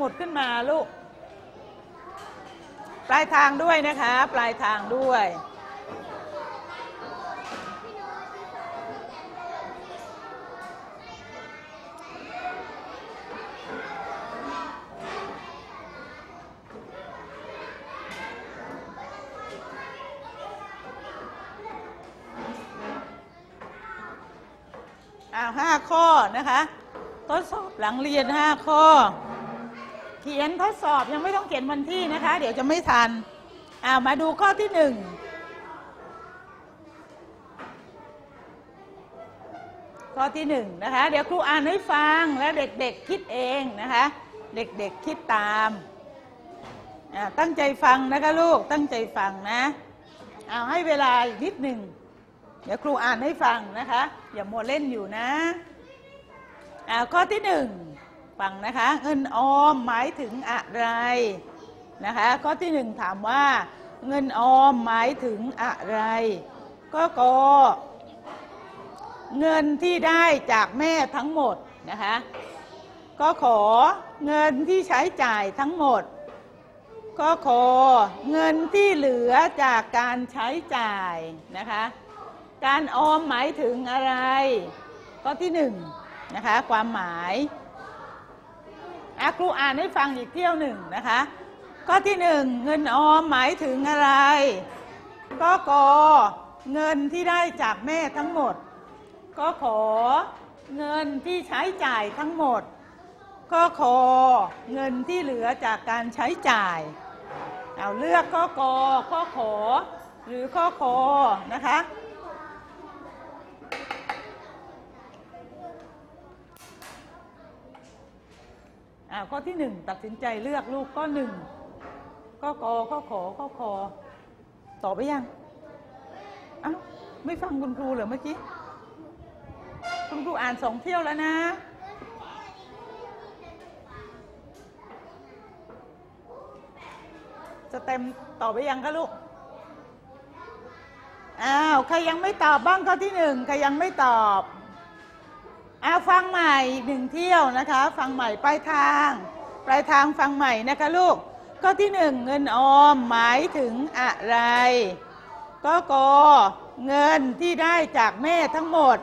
มุดขึ้นมาลูก ปลายทางด้วยนะคะ ปลายทางด้วย อ้าวห้าข้อนะคะทดสอบหลังเรียนห้าข้อ เขียนทดสอบยังไม่ต้องเขียนวันที่นะคะ เดี๋ยวจะไม่ทันอ้าวมาดูข้อที่หนึ่งข้อที่หนึ่งนะคะ เดี๋ยวครูอ่านให้ฟังแล้วเด็กๆคิดเองนะคะ เด็กๆคิดตามอ่าตั้งใจฟังนะคะลูกตั้งใจฟังนะเอาให้เวลาอีกนิดหนึ่งเดี๋ยวครูอ่านให้ฟังนะคะ อย่ามัวเล่นอยู่นะอ่าข้อที่หนึ่ง ฟังนะคะ เงินออมหมายถึงอะไรนะคะข้อที่หนึ่งถามว่า เงินออมหมายถึงอะไร ก็กเงินที่ได้จากแม่ทั้งหมดนะคะก็ขอเงินที่ใช้จ่ายทั้งหมด ก็ขอเงินที่เหลือจากการใช้จ่ายนะคะ การออมหมายถึงอะไร ข้อที่หนึ่งนะคะความหมาย อาครูอ่านให้ฟังอีกเที่ยวหนึ่งนะคะ ข้อที่หนึ่งเงินออมหมายถึงอะไร ก็กอเงินที่ได้จากแม่ทั้งหมด ก็ขอเงินที่ใช้จ่ายทั้งหมด ก็ขอเงินที่เหลือจากการใช้จ่ายเอาเลือกข้อกอข้อขอ หรือข้อคอนะคะ อ่าข้อที่หนึ่งตัดสินใจเลือกลูกข้อหนึ่งข้อกอข้อขอข้อคอตอบไปยังอ้าไม่ฟังคุณครูเหรอเมื่อกี้คุณครูอ่านสองเที่ยวแล้วนะจะเต็มตอบไปยังคะลูก อ้าว ใครยังไม่ตอบบ้างข้อที่หนึ่ง ใครยังไม่ตอบ อาฟังใหม่อีกหนึ่งเที่ยวนะคะ ฟังใหม่ปลายทางปลายทางฟังใหม่นะคะลูกข้อที่หนึ่งเงินออมหมายถึงอะไร ก็กอเงินที่ได้จากแม่ทั้งหมด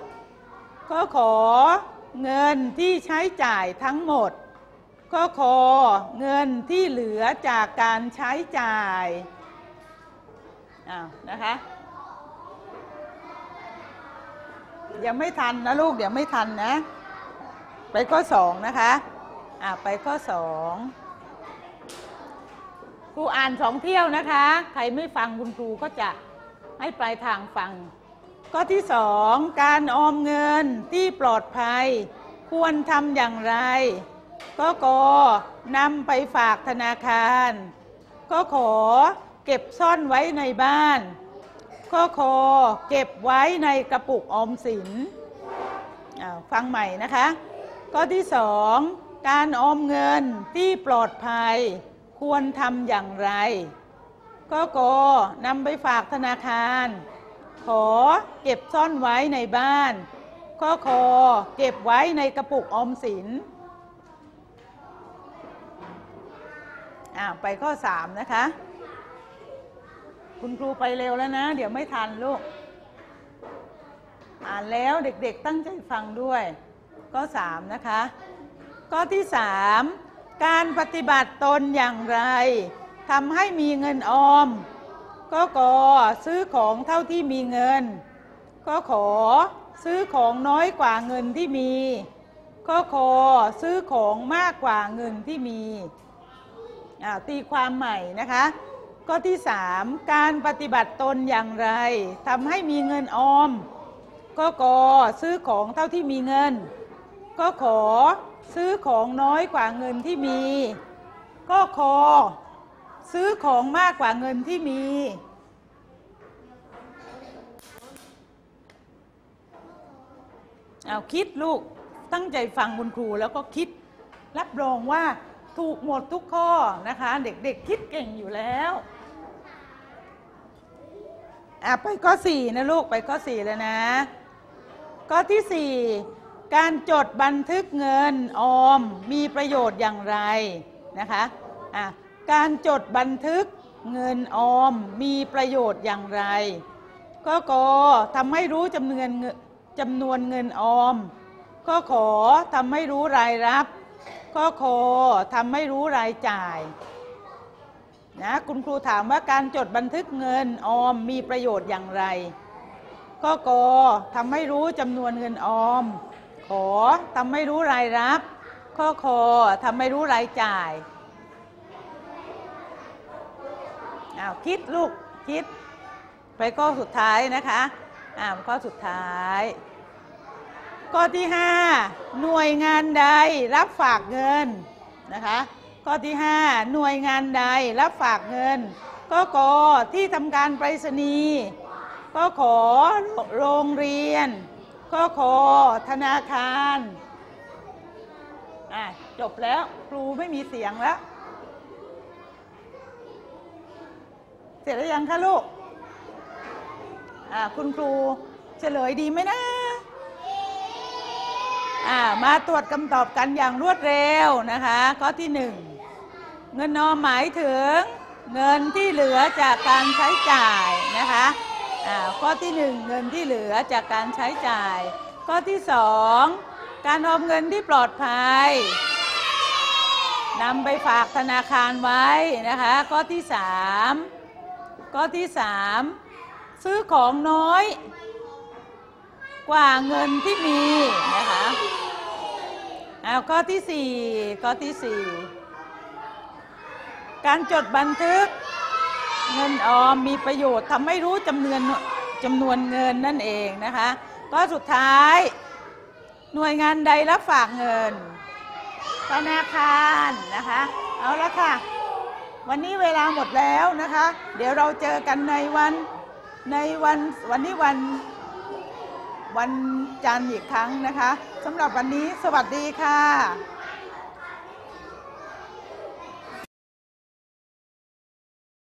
ก็ขอเงินที่ใช้จ่ายทั้งหมด ก็ขอเงินที่เหลือจากการใช้จ่ายอ้าวนะคะ ยังไม่ทันนะลูกเดี๋ยวไม่ทันนะ ไปข้อสองนะคะอ่าไปข้อสองครูอ่านสองเที่ยวนะคะ ใครไม่ฟังคุณครูก็จะให้ปลายทางฟังข้อที่สองการออมเงินที่ปลอดภัย ควรทำอย่างไร ก็กนำไปฝากธนาคาร ก็ขอเก็บซ่อนไว้ในบ้าน ข้อเก็บไว้ในกระปุกออมสินอ้าฟังใหม่นะคะ ข้อที่สองการออมเงินที่ปลอดภัยควรทำอย่างไรก็กอนำไปฝากธนาคาร ขอเก็บซ่อนไว้ในบ้านก็ขอเก็บไว้ในกระปุกออมสินอ่าไปข้อสามนะคะ คุณครูไปเร็วแล้วนะ เดี๋ยวไม่ทันลูก อ่านแล้วเด็กๆตั้งใจฟังด้วยข้อสามนะคะ ข้อที่สามการปฏิบัติตนอย่างไรทำให้มีเงินออม ก็กอซื้อของเท่าที่มีเงิน ก็ขอซื้อของน้อยกว่าเงินที่มี ก็ขอซื้อของมากกว่าเงินที่มีอ่าตีความใหม่นะคะ ข้อที่สามการปฏิบัติตนอย่างไรทำให้มีเงินออม ก็กอซื้อของเท่าที่มีเงิน ก็ขอซื้อของน้อยกว่าเงินที่มี ก็ขอซื้อของมากกว่าเงินที่มี เอาคิดลูกตั้งใจฟังคุณครูแล้วก็คิด รับรองว่าถูกหมดทุกข้อนะคะ เด็กๆคิดเก่งอยู่แล้ว อะไปข้อสี่นะลูกไปข้อสี่เลยนะ ข้อที่สี่การจดบันทึกเงินออมมีประโยชน์อย่างไรนะคะอะการจดบันทึกเงินออมมีประโยชน์อย่างไร ก็กทำให้รู้จำนวนเงินจำนวนเงินออม ก็ขอทำให้รู้รายรับ ก็ขอทำให้รู้รายจ่าย นะคุณครูถามว่าการจดบันทึกเงินออมมีประโยชน์อย่างไร ก็กอทำให้รู้จำนวนเงินออม ขอทำให้รู้รายรับ ข้อคอทำให้รู้รายจ่ายอ้าวคิดลูกคิด ไปข้อสุดท้ายนะคะอ่าข้อสุดท้ายข้อที่ 5 หน่วยงานใดรับฝากเงินนะคะ ข้อที่ 5 หน่วยงานใดรับฝากเงิน ก็กอที่ทำการไปรษณีย์ก็ขอโรงเรียน ก็ขอธนาคารอะจบแล้วครูไม่มีเสียงแล้ว เสร็จแล้วยังคะลูกอ่าคุณครูเฉลยดีไหมนะอ่ามาตรวจคำตอบกันอย่างรวดเร็วนะคะ ข้อที่หนึ่ง เงินนอมหมายถึงเงินที่เหลือจากการใช้จ่ายนะคะอ่าข้อที่หนึ่งเงินที่เหลือจากการใช้จ่าย ข้อที่สองการออมเงินที่ปลอดภัยนำไปฝากธนาคารไว้นะคะ ข้อที่สามข้อที่สามซื้อของน้อย กว่าเงินที่มีนะคะเอาข้อที่สี่ข้อที่สี่ การจดบันทึก เงินออมมีประโยชน์ทำให้รู้จำนวนจำนวนเงินนั่นเองนะคะ ก็สุดท้าย หน่วยงานใดรับฝากเงิน ธนาคารนะคะ เอาละค่ะ วันนี้เวลาหมดแล้วนะคะ เดี๋ยวเราเจอกันในวันในวันวันนี้วันวันจันทร์อีกครั้งนะคะสำหรับวันนี้สวัสดีค่ะ